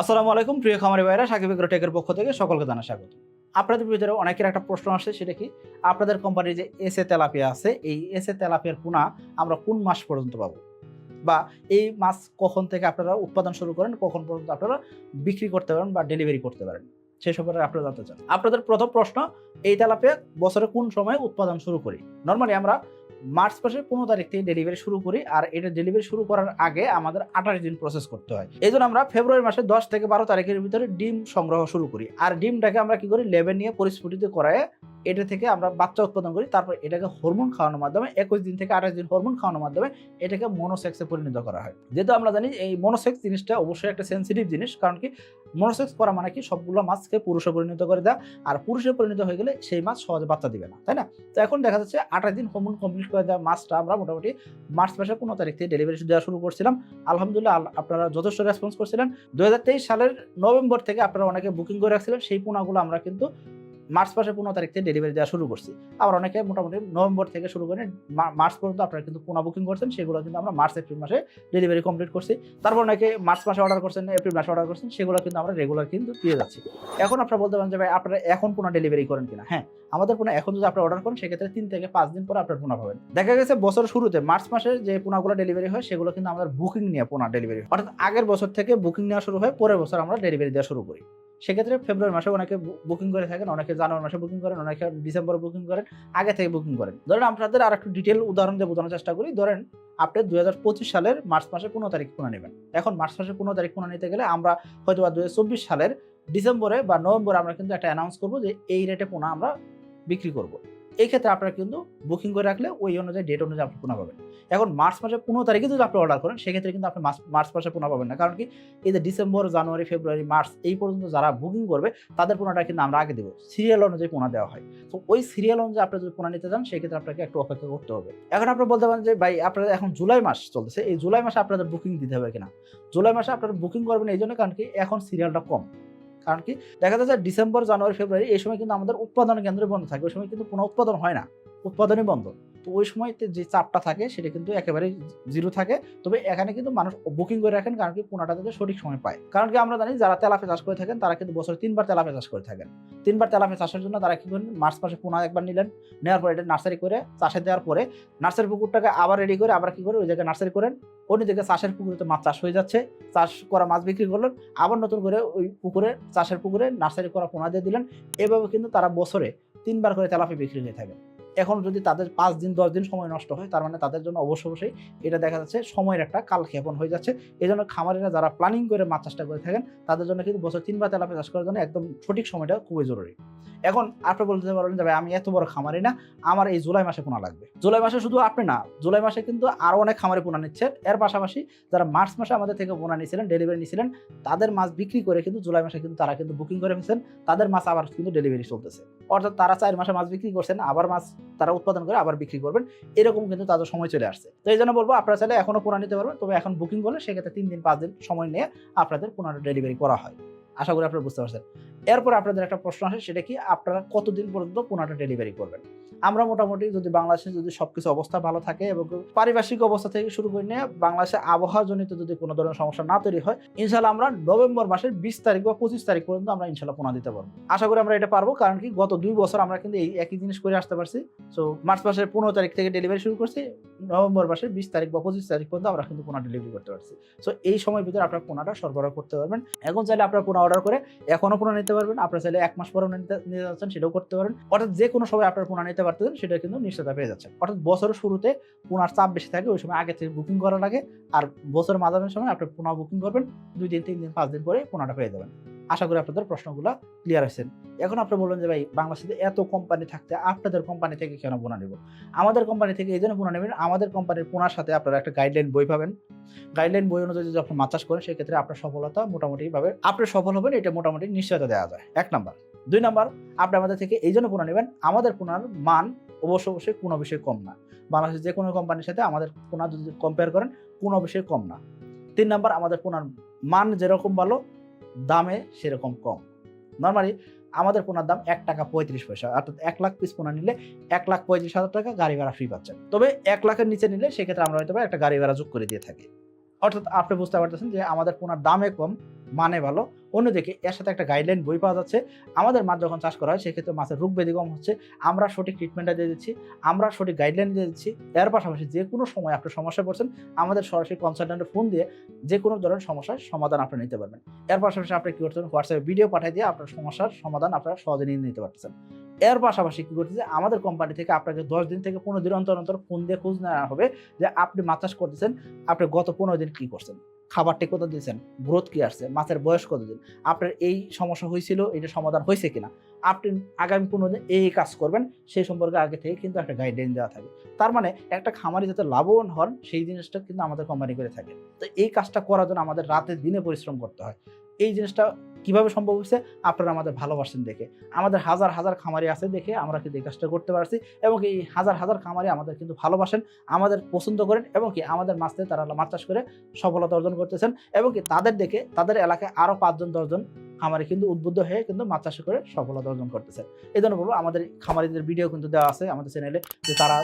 আসসালামু আলাইকুম, প্রিয় খামারি ভাইরা, সাকিব এগ্রো টেকের পক্ষ থেকে সকলকে জানা স্বাগত। আপনাদের ভিতরে অনেকের একটা প্রশ্ন আসছে সেটা কি? আপনাদের কোম্পানির যে এসে তেলাপিয়া আছে, এই এসে তেলাপিয়ার পোনা আমরা কোন মাস পর্যন্ত পাবো? বা এই মাছ কখন থেকে আপনারা উৎপাদন শুরু করেন, কখন পর্যন্ত আপনারা বিক্রি করতে পারেন বা ডেলিভারি করতে পারেন? সেই সম্পর্কে আপনারা জানতে চান। আপনাদের প্রথম প্রশ্ন, এই তেলাপিয়া বছরে কোন সময় উৎপাদন শুরু করি? নর্মালি আমরা মার্চ মাসের পনেরো তারিখ থেকে ডেলিভারি শুরু করি, আর এটা ডেলিভারি শুরু করার আগে আমাদের আঠাশ দিন প্রসেস করতে হয়। এই জন্য আমরা ফেব্রুয়ারি মাসে দশ থেকে বারো তারিখের ভিতরে ডিম সংগ্রহ শুরু করি। আর ডিমটাকে আমরা কি করি? লেবে নিয়ে পরিস্ফুটিত করায় এটা থেকে আমরা বাচ্চা উৎপাদন করি, তারপর এটাকে হরমোন খাওয়ানোর মাধ্যমে, একুশ দিন থেকে আঠাশ দিন হরমোন খাওয়ানোর মাধ্যমে এটাকে মনোসেক্সে পরিণত করা হয়। যেহেতু আমরা জানি এই মনোসেক্স জিনিসটা অবশ্যই একটা সেন্সিটিভ জিনিস, কারণ কি মনোসেক্স করা মানে কি সবগুলো মাছকে পুরুষে পরিণত করে দেওয়া আর পুরুষে পরিণত হয়ে গেলে সেই মাছ সহজে বাচ্চা দিবে না, তাই না? তো এখন দেখা যাচ্ছে আঠাশ দিন হরমোন কমপ্লিট করে দেওয়া মাছটা আমরা মোটামুটি মার্চ মাসের পনেরো তারিখ থেকে ডেলিভারি দেওয়া শুরু করছিলাম। আলহামদুলিল্লাহ আল- আপনারা যথেষ্ট রেসপন্স করছিলেন। দু হাজার তেইশ সালের নভেম্বর থেকে আপনারা অনেকে বুকিং করে রাখছিলেন, সেই পোনাগুলো আমরা কিন্তু মার্চ মাসের পনেরো তারিখ থেকে ডেলিভারি দেওয়া শুরু করছি। আবার অনেকে মোটামুটি নভেম্বর থেকে শুরু করে মার্চ পর্যন্ত আপনারা কিন্তু পোনা বুকিং করছেন, সেগুলো কিন্তু আমরা মার্চ, এপ্রিল মাসে ডেলিভারি কমপ্লিট করছি। তারপর অনেকে মার্চ মাসে অর্ডার করছেন, এপ্রিল মাসে অর্ডার করছেন, সেগুলো কিন্তু আমরা রেগুলার কিন্তু পেয়ে যাচ্ছি। এখন আপনারা বলতে পারেন যে, ভাই, আপনারা এখন পোনা ডেলিভারি করেন কিনা? হ্যাঁ আমাদের পোনা এখন যদি আপনারা অর্ডার করেন, সেক্ষেত্রে তিন থেকে পাঁচ দিন পরে আপনার পোনা পাবেন। দেখা গেছে বছর শুরুতে মার্চ মাসে যে পোনাগুলো ডেলিভারি হয়, সেগুলো কিন্তু আমাদের বুকিং নিয়ে পোনা ডেলিভারি অর্থাৎ আগের বছর থেকে বুকিং নেওয়া শুরু হয়, পরের বছর আমরা ডেলিভারি দেওয়া শুরু করি। সেক্ষেত্রে ফেব্রুয়ারি মাসে অনেকে বুকিং করে থাকেন, অনেকে জানুয়ারি মাসে বুকিং করেন, অনেকে ডিসেম্বরে বুকিং করেন, আগে থেকে বুকিং করেন। ধরেন আপনাদের আর একটু ডিটেল উদাহরণ দিয়ে বোঝানোর চেষ্টা করি। ধরেন আপনি দু হাজার পঁচিশ সালের মার্চ মাসে পনেরো তারিখ পোনা নেবেন। এখন মার্চ মাসে পনেরো তারিখ পোনা নিতে গেলে আমরা হয়তো বা দু হাজার চব্বিশ সালের ডিসেম্বরে বা নভেম্বরে আমরা কিন্তু একটা অ্যানাউন্স করব যে এই রেটে পোনা আমরা বিক্রি করব। এই ক্ষেত্রে আপনারা কিন্তু বুকিং করে রাখলে ওই অনুযায়ী ডেট অনুযায়ী আপনি পোনা পাবেন। এখন মার্চ মাসের পনেরো তারিখে যদি আপনি অর্ডার করেন, সেক্ষেত্রে কিন্তু আপনি মার্চ- মাসে পোনা পাবেন না। কারণ কি? এই যে ডিসেম্বর জানুয়ারি ফেব্রুয়ারি মার্চ এই পর্যন্ত যারা বুকিং করবে, তাদের পোনাটা কিন্তু আমরা আগে দেবো। সিরিয়াল অনুযায়ী পোনা দেওয়া হয়। তো ওই সিরিয়াল অনুযায়ী আপনি যদি পোনা নিতে চান, সেক্ষেত্রে আপনাকে একটু অপেক্ষা করতে হবে। এখন আপনি বলতে পারেন যে, ভাই, আপনাদের এখন জুলাই মাস চলতেছে। এই জুলাই মাসে আপনাদের বুকিং দিতে হবে কিনা? জুলাই মাসে আপনারা বুকিং করবেন এই জন্য, কারণ কি? এখন সিরিয়ালটা কম। কারণ কি? দেখা যাচ্ছে ডিসেম্বর জানুয়ারি ফেব্রুয়ারি এই সময় কিন্তু আমাদের উৎপাদন কেন্দ্র বন্ধ থাকে। ওই সময় কিন্তু কোনো উৎপাদন হয় না। উৎপাদনই বন্ধ। ওই সময়তে যে চাপটা থাকে সেটা কিন্তু একেবারে জিরো থাকে। তবে এখানে কিন্তু মানুষ বুকিং করে রাখেন কারণ কি পোনাটা যাতে সঠিক সময় পায়। কারণ কি আমরা জানি যারা তেলাপে চাষ করে থাকেন তারা কিন্তু বছরে তিনবার তেলাপে চাষ করে থাকেন। তিনবার তেলাপে চাষের জন্য তারা কি করেন? মার্চ মাসে পোনা একবার নিলেন। নেওয়ার পরে এটা নার্সারি করে, চাষে দেওয়ার পরে নার্সারি পুকুরটাকে আবার রেডি করে আবার কি করে ওই জায়গায় নার্সারি করেন। অন্যদিকে চাষের পুকুরে মাছ চাষ হয়ে যাচ্ছে। চাষ করা মাছ বিক্রি করলেন। আবার নতুন করে ওই পুকুরে, চাষের পুকুরে নার্সারি করা পোনা দিয়ে দিলেন। এভাবে কিন্তু তারা বছরে তিনবার করে তেলাপি বিক্রি হয়ে থাকে এখন যদি তাদের পাঁচ দিন, দশ দিন সময় নষ্ট হয়, তার মানে তাদের জন্য অবশ্য অবশ্যই এটা দেখা যাচ্ছে সময়ের একটা কালক্ষেপণ হয়ে যাচ্ছে। এই জন্য খামারিরা যারা প্ল্যানিং করে মাছ চাষটা করে থাকেন, তাদের জন্য কিন্তু বছর তিনবার তেলাপে চাষ করার জন্য একদম সঠিক সময়টা খুবই জরুরি। এখন আপনি বলতে পারবেন যে আমি এত বড় খামারি না, আমার এই জুলাই মাসে পোনা লাগবে। জুলাই মাসে শুধু আপনি না, জুলাই মাসে কিন্তু আরও অনেক খামারি পোনা নিচ্ছেন এর পাশাপাশি যারা মার্চ মাসে আমাদের থেকে পোনা নিয়েছিলেন ডেলিভারি নিয়েছিলেন, তাদের মাছ বিক্রি করে কিন্তু জুলাই মাসে কিন্তু তারা কিন্তু বুকিং করে ফেলছেন, তাদের মাছ আবার কিন্তু ডেলিভারি চলতেছে। অর্থাৎ তারা চার মাসে মাছ বিক্রি করছেন, আবার মাছ তারা উৎপাদন করে আবার বিক্রি করবেন। এরকম কিন্তু তাদের সময় চলে আসছে। তো এই জন্য বলব, আপনারা চাইলে এখনও পোনা নিতে পারবেন, তবে এখন বুকিং করলে সেক্ষেত্রে তিন দিন, পাঁচ দিন সময় নিয়ে আপনাদের পোনাটা ডেলিভারি করা হয়। আশা করি আপনারা বুঝতে পারছেন। এরপর আপনাদের একটা প্রশ্ন আসে, সেটা কি? আপনারা কতদিন পর্যন্ত পোনাটা ডেলিভারি করবেন? আমরা মোটামুটি যদি বাংলাদেশে যদি সবকিছু অবস্থা ভালো থাকে এবং পারিপার্শ্বিক অবস্থা থেকে শুরু করে নিয়ে বাংলাদেশে আবহাওয়াজনিত যদি কোনো ধরনের সমস্যা না তৈরি হয় ইনশাল্লাহ আমরা নভেম্বর মাসের বিশ তারিখ বা পঁচিশ তারিখ পর্যন্ত আমরা ইনশাল্লাহ পোনা দিতে পারব। আশা করি আমরা এটা পারব, কারণ কি গত দুই বছর আমরা কিন্তু এই একই জিনিস করে আসতে পারছি। সো মার্চ মাসের পনেরো তারিখ থেকে ডেলিভারি শুরু করছি, নভেম্বর মাসের বিশ তারিখ বা পঁচিশ তারিখ পর্যন্ত আমরা কিন্তু পোনা ডেলিভারি করতে পারছি। সো এই সময়ের ভিতরে আপনার পোনাটা সরবরাহ করতে পারবেন। এখন চাইলে আপনার পোনা অর্ডার করে এখনও পোনা নিতে পারবেন। আপনার চাইলে এক মাস পরে নিতে নিতে যাচ্ছেন, সেটাও করতে পারেন। অর্থাৎ যে কোনো সময় আপনার পোনা নিতে পারতেন সেটা কিন্তু নিশ্চয়তা পেয়ে যাচ্ছেন। অর্থাৎ বছরের শুরুতে পুনার চাপ বেশি থাকে, ওই সময় আগে থেকে বুকিং করা লাগে। আর বছরের মাঝামাঝি সময় আপনি পোনা বুকিং করবেন, দুই দিন, তিন দিন, পাঁচ দিন পরে পোনাটা পেয়ে যাবেন। আশা করি আপনাদের প্রশ্নগুলো ক্লিয়ার হয়েছেন এখন আপনি বলবেন যে, ভাই, বাংলাদেশে এত কোম্পানি থাকতে আপনাদের কোম্পানি থেকে কেন পোনা নেব? আমাদের কোম্পানি থেকে এই জন্য পোনা নেবেন, আমাদের কোম্পানির পোনার সাথে আপনারা একটা গাইডলাইন বই পাবেন। গাইডলাইন বই অনুযায়ী যদি আপনি মাছ চাষ করেন, সেক্ষেত্রে আপনার সফলতা মোটামুটি ভাবে আপনি সফল হবেন, এটা মোটামুটি নিশ্চয়তা দেওয়া যায়। এক নাম্বার। দুই নাম্বার, আপনি আমাদের থেকে এই জন্য পোনা নেবেন, আমাদের পোনার মান অবশ্য অবশ্যই কোনো বিষয়ে কম না। বাংলাদেশের যে কোনো কোম্পানির সাথে আমাদের পোনা যদি কম্পেয়ার করেন, কোনো বিষয়ে কম না। তিন নাম্বার, আমাদের পোনার মান যেরকম ভালো দামে সেরকম কম। নর্মালি আমাদের পোনার দাম এক টাকা পঁয়ত্রিশ পয়সা, অর্থাৎ এক লাখ পিস পোনা নিলে এক লাখ পঁয়ত্রিশ হাজার টাকা গাড়ি ভাড়া ফ্রি পাচ্ছেন। তবে এক লাখের নিচে নিলে সেক্ষেত্রে আমরা হয়তো একটা গাড়ি ভাড়া যোগ করে দিয়ে থাকি। অর্থাৎ আপনি বুঝতে পারতেছেন যে আমাদের পোনার দামে কম মানে ভালো। অন্যদিকে এর সাথে একটা গাইডলাইন বই পাওয়া যাচ্ছে। আমাদের মাছ যখন চাষ করা হয়, সেক্ষেত্রে মাছের রোগ ব্যাধি কম হচ্ছে। আমরা সঠিক ট্রিটমেন্টটা দিয়ে দিচ্ছি, আমরা সঠিক গাইডলাইন দিয়ে দিচ্ছি। এর পাশাপাশি যে কোনো সময় আপনি সমস্যায় পড়ছেন, আমাদের সরাসরি কনসালটেন্টে ফোন দিয়ে যে কোনো ধরনের সমস্যার সমাধান আপনি নিতে পারবেন। এর পাশাপাশি আপনি কি করছেন হোয়াটসঅ্যাপে ভিডিও পাঠিয়ে দিয়ে আপনার সমস্যার সমাধান আপনারা সহজে নিয়ে নিতে পারতেছেন। এর পাশাপাশি কি করতেছে? আমাদের কোম্পানি থেকে আপনাকে দশ দিন থেকে পনেরো দিন অন্তর অন্তর ফোন দিয়ে খোঁজ নেওয়া হবে যে আপনি মাছ চাষ করতেছেন, আপনি গত পনেরো দিন কি করছেন? খাবারটি কত দিয়েছেন? গ্রোথ কি আসছে? মাছের বয়স কত দিন আপনার এই সমস্যা হয়েছিল, এটা সমাধান হয়েছে কিনা? আপনি আগামী পনেরো দিন এই কাজ করবেন, সেই সম্পর্কে আগে থেকে কিন্তু একটা গাইডলাইন দেওয়া থাকে। তার মানে একটা খামারি যাতে লাভবান হন, সেই জিনিসটা কিন্তু আমাদের কোম্পানি করে থাকে। তো এই কাজটা করার জন্য আমাদের রাতে দিনে পরিশ্রম করতে হয়। এই জিনিসটা কীভাবে সম্ভব হয়েছে? আপনারা আমাদের ভালোবাসেন দেখে। আমাদের হাজার হাজার খামারি আছে দেখে আমরা কিন্তু এই কাজটা করতে পারছি এবং এই হাজার হাজার খামারি আমাদের কিন্তু ভালোবাসেন, আমাদের পছন্দ করেন এবং কি আমাদের মাছতে তারা মাছ চাষ করে সফলতা অর্জন করতেছেন এবং কি তাদের দেখে তাদের এলাকায় আরও পাঁচজন, দশজন খামারি কিন্তু উদ্বুদ্ধ হয়ে কিন্তু মাছ চাষ করে সফলতা অর্জন করতেছে। এই জন্য বলব আমাদের খামারিদের ভিডিও কিন্তু দেওয়া আছে আমাদের চ্যানেলে যে তারা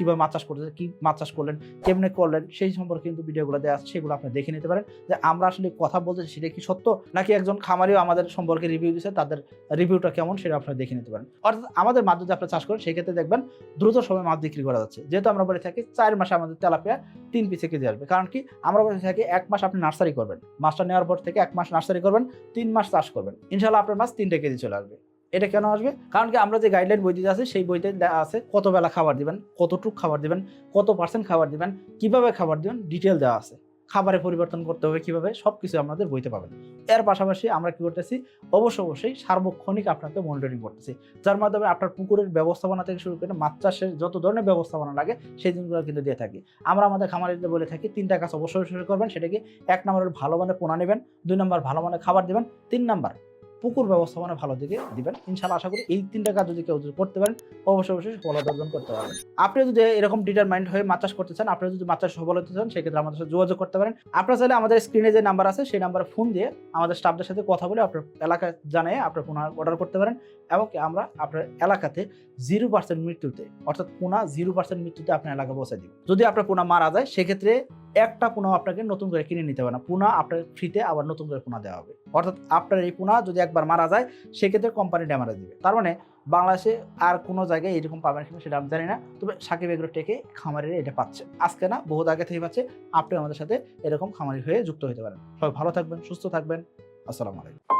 কীভাবে মাছ চাষ করতেছে কি মাছ চাষ করলেন, কেমনে করলেন, সেই সম্পর্কে কিন্তু ভিডিওগুলো দেওয়া আছে, সেগুলো আপনি দেখে নিতে পারেন। যে আমরা আসলে কথা বলতেছি সেটা কি সত্য? নাকি একজন খামারিও আমাদের সম্পর্কে রিভিউ দিচ্ছে তাদের রিভিউটা কেমন, সেটা আপনারা দেখে নিতে পারেন। অর্থাৎ আমাদের মাছ যদি আপনারা চাষ করেন, সেক্ষেত্রে দেখবেন দ্রুত সময় মাছ বিক্রি করা যাচ্ছে। যেহেতু আমরা বলে থাকি, চার মাসে আমাদের তেলাপিয়া তিন পিসে কেজি আসবে। কারণ কি? আমরা বলে থাকি, এক মাস আপনি নার্সারি করবেন। মাছটা নেওয়ার পর থেকে এক মাস নার্সারি করবেন, তিন মাস চাষ করবেন। ইনশাল্লাহ আপনার মাছ তিনটে কেজি চলে আসবে। এটা কেন আসবে? কারণ কি আমরা যে গাইডলাইন বই দিতে আছে সেই বইতে আছে কত বেলা খাবার দিবেন, কতটুক খাবার দিবেন, কত পার্সেন্ট খাবার দিবেন, কীভাবে খাবার দিবেন ডিটেল দেওয়া আছে। খাবারে পরিবর্তন করতে হবে কীভাবে সব কিছু আমাদের বইতে পাবেন। এর পাশাপাশি আমরা কি করতেছি? অবশ্য অবশ্যই সার্বক্ষণিক আপনাকে মনিটরিং করতেছি। যার মাধ্যমে আপনার পুকুরের ব্যবস্থাপনা থেকে শুরু করে মাছ চাষের যত ধরনের ব্যবস্থাপনা লাগে, সেই জিনিসগুলো কিন্তু দিয়ে থাকি। আমরা আমাদের খামারিদের বলে থাকি, তিনটা কাজ অবশ্যই শুরু করবেন, সেটাকে এক নম্বরের ভালো মানের পোনা নেবেন, দুই নম্বর ভালো মানের খাবার দিবেন, তিন নম্বর পুকুর ব্যবস্থাপনা ভালো দিকে দিবেন। ইনশাল্লাহ আশা করি এই তিনটা কাজ যদি কেউ যদি করতে পারেন, অবশ্যই অবশ্যই সফলতা অর্জন করতে পারবেন। আপনি যদি এরকম ডিটারমাইন্ড হয়ে মাছ চাষ করতে চান আপনি যদি মাছ চাষ সফল হতে চান, সেক্ষেত্রে আমাদের সাথে যোগাযোগ করতে পারেন। আপনারা চাইলে আমাদের স্ক্রিনে যে নাম্বার আছে, সেই নাম্বারে ফোন দিয়ে আমাদের স্টাফদের সাথে কথা বলে আপনার এলাকা জানিয়ে আপনার পুনঃ অর্ডার করতে পারেন। এবং আমরা আপনার এলাকাতে জিরো পার্সেন্ট মৃত্যুতে, অর্থাৎ পুনা জিরো পার্সেন্ট মৃত্যুতে আপনার এলাকা পৌঁছে দিব। যদি আপনার পুনা মারা যায়, সেক্ষেত্রে একটা পোনা আপনাকে নতুন করে কিনে নিতে হবে না। পুনা আপনার ফ্রিতে আবার নতুন করে পোনা দেওয়া হবে। অর্থাৎ আপনার এই পুনা যদি একবার মারা যায়, সেক্ষেত্রে কোম্পানি ড্যামারেজ দিবে। তার মানে বাংলাদেশে আর কোনো জায়গায় এরকম পাবেন কিনা সেটা আমি জানি না। তবে সাকিব এগুলো টেকে খামারের এটা পাচ্ছে। আজকে না, বহুত আগে থেকে পাচ্ছে। আপনি আমাদের সাথে এরকম খামারি হয়ে যুক্ত হতে পারেন। সবাই ভালো থাকবেন, সুস্থ থাকবেন। আসসালামু আলাইকুম।